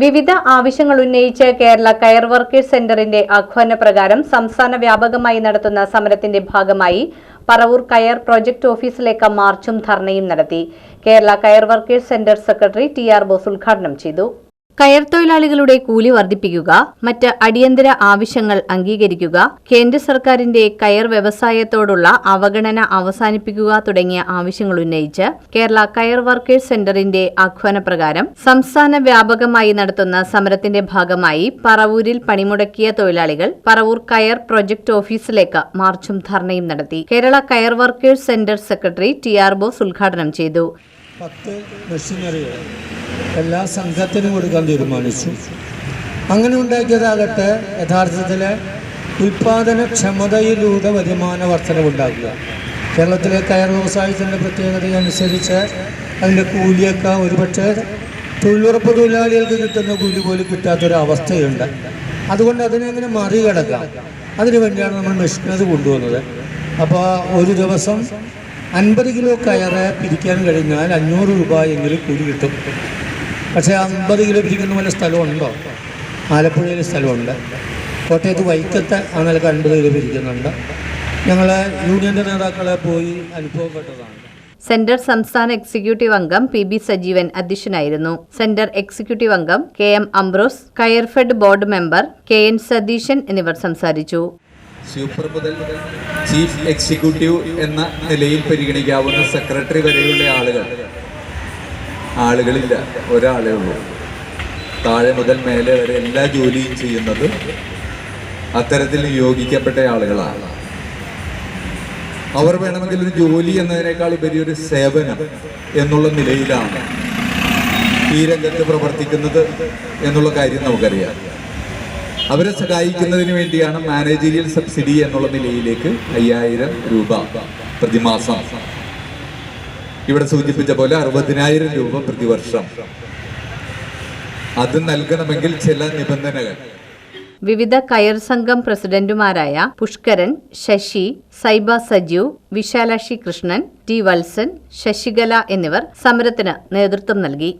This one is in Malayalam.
വിവിധ ആവശ്യങ്ങൾ ഉന്നയിച്ച് കേരള കയർ വർക്കേഴ്സ് സെന്ററിന്റെ ആഹ്വാന പ്രകാരം സംസ്ഥാന വ്യാപകമായി നടത്തുന്ന സമരത്തിന്റെ ഭാഗമായി പറവൂർ കയർ പ്രൊജക്ട് ഓഫീസിലേക്ക് മാർച്ചും ധർണയും നടത്തി. കേരള കയർ workers centre secretary T R Bose ഉദ്ഘാടനം ചെയ്തു. കയർ തൊഴിലാളികളുടെ കൂലി വർദ്ധിപ്പിക്കുക മറ്റ് അടിയന്തര ആവശ്യങ്ങൾ അംഗീകരിക്കുക കേന്ദ്ര സർക്കാരിന്റെ കയർ വ്യവസായത്തോടുള്ള അവഗണന അവസാനിപ്പിക്കുക തുടങ്ങിയ ആവശ്യങ്ങൾ ഉന്നയിച്ച് കേരള കയർ വർക്കേഴ്സ് സെന്ററിന്റെ ആഹ്വാനപ്രകാരം സംസ്ഥാന വ്യാപകമായി നടത്തുന്ന സമരത്തിന്റെ ഭാഗമായി പറവൂരിൽ പണിമുടക്കിയ തൊഴിലാളികൾ പറവൂർ കയർ പ്രൊജക്ട് ഓഫീസിലേക്ക് മാർച്ചും ധർണയും നടത്തി. കേരള കയർ workers centre secretary T R Bose ഉദ്ഘാടനം ചെയ്തു. പത്ത് മെഷീനറികൾ എല്ലാ സംഘത്തിനും കൊടുക്കാൻ തീരുമാനിച്ചു. അങ്ങനെ ഉണ്ടാക്കിയതാകട്ടെ യഥാർത്ഥത്തിൽ ഉൽപാദനക്ഷമതയിലൂടെ വരുമാന വർധനവുണ്ടാക്കുക കേരളത്തിലെ കയർ വ്യവസായത്തിന്റെ പ്രത്യേകതയനുസരിച്ച് അതിന്റെ കൂലിയൊക്കെ ഒരുപക്ഷെ തൊഴിലുറപ്പ് തൊഴിലാളികൾക്ക് കിട്ടുന്ന കൂലി പോലും കിട്ടാത്തൊരവസ്ഥയുണ്ട്. അതുകൊണ്ട് അതിനെങ്ങനെ മറികടക്കാം. അതിനു വേണ്ടിയാണ് നമ്മൾ മെഷീനറി കൊണ്ടുവന്നത്. അപ്പോൾ ഒരു ദിവസം അൻപത് കിലോ കയറ് പിരിക്കാൻ കഴിഞ്ഞാൽ അഞ്ഞൂറ് രൂപ എങ്കിലും കൂലി കിട്ടും. പക്ഷേ അമ്പത് കിലോ പിരിക്കുന്ന പോലെ സ്ഥലമുണ്ടോ? ആലപ്പുഴയിൽ സ്ഥലമുണ്ട്. കോട്ടയത്ത് വൈക്കത്ത് ആ നിലയ്ക്ക് അൻപത് കിലോ പിരിക്കുന്നുണ്ട്. ഞങ്ങൾ യൂണിയന്റെ നേതാക്കളെ പോയി അനുഭവപ്പെട്ടതാണ്. സെന്റർ സംസ്ഥാന എക്സിക്യൂട്ടീവ് അംഗം പി ബി സജീവൻ അധ്യക്ഷനായിരുന്നു. സെന്റർ എക്സിക്യൂട്ടീവ് അംഗം K M Ambrose Coirfed board member K N Satheesan എന്നിവർ സംസാരിച്ചു. സൂപ്പർ മുതൽ ചീഫ് എക്സിക്യൂട്ടീവ് എന്ന നിലയിൽ പരിഗണിക്കാവുന്ന സെക്രട്ടറി വരെയുള്ള ആളുകൾ. ആളുകളില്ല ഒരാളേ ഉള്ളൂ. താഴെ മുതൽ മേലെ വരെ എല്ലാ ജോലിയും ചെയ്യുന്നത് അത്തരത്തിൽ നിയോഗിക്കപ്പെട്ട ആളുകളാണ്. അവർ വേണമെങ്കിൽ ഒരു ജോലി എന്നതിനേക്കാൾ ഉപരി ഒരു സേവനം എന്നുള്ള നിലയിലാണ് ഈ രംഗത്ത് പ്രവർത്തിക്കുന്നത് എന്നുള്ള കാര്യം നമുക്കറിയാം. അവരെ സഹായിക്കുന്നതിന് വേണ്ടിയാണ് മാനേജീരിയൽ സബ്സിഡി എന്നുള്ള നിലയിലേക്ക് അയ്യായിരം രൂപ പ്രതിമാസം. ഇവിടെ സൂചിപ്പിച്ച പോലെ അറുപതിനായിരം രൂപ പ്രതിവർഷം. അത് നൽകണമെങ്കിൽ ചില നിബന്ധനകൾ. വിവിധ കയർ സംഘം പ്രസിഡന്റുമാരായ പുഷ്കരൻ ശശി സൈബ സജീവ് വിശാലാക്ഷി കൃഷ്ണൻ ടി വത്സൻ ശശികല എന്നിവർ സമരത്തിന് നേതൃത്വം നൽകി.